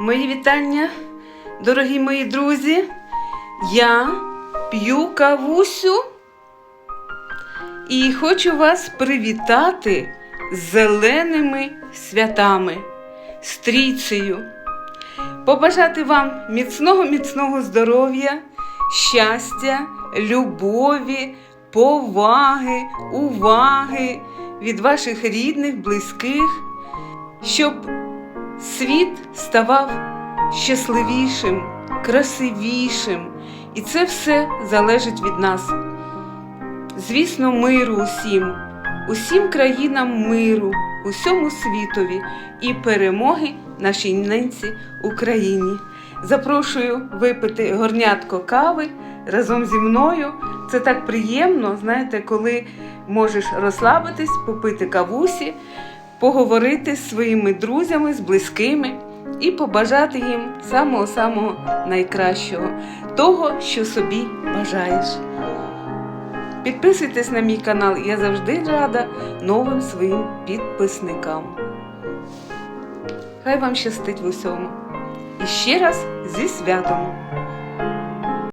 Мої вітання, дорогі мої друзі. Я п'ю кавусю і хочу вас привітати з зеленими святами, з трійцею. Побажати вам міцного, міцного здоров'я, щастя, любові, поваги, уваги від ваших рідних, близьких, щоб світ ставав щасливішим, красивішим, і це все залежить від нас. Звісно, миру усім, усім країнам миру, усьому світові і перемоги нашій ненці Україні. Запрошую випити горнятко кави разом зі мною. Це так приємно, знаєте, коли можеш розслабитись, попити кавусі, поговорити з своїми друзями, з близькими і побажати їм самого-самого найкращого, того, що собі бажаєш. Підписуйтесь на мій канал, я завжди рада новим своїм підписникам. Хай вам щастить в усьому. І ще раз зі святом!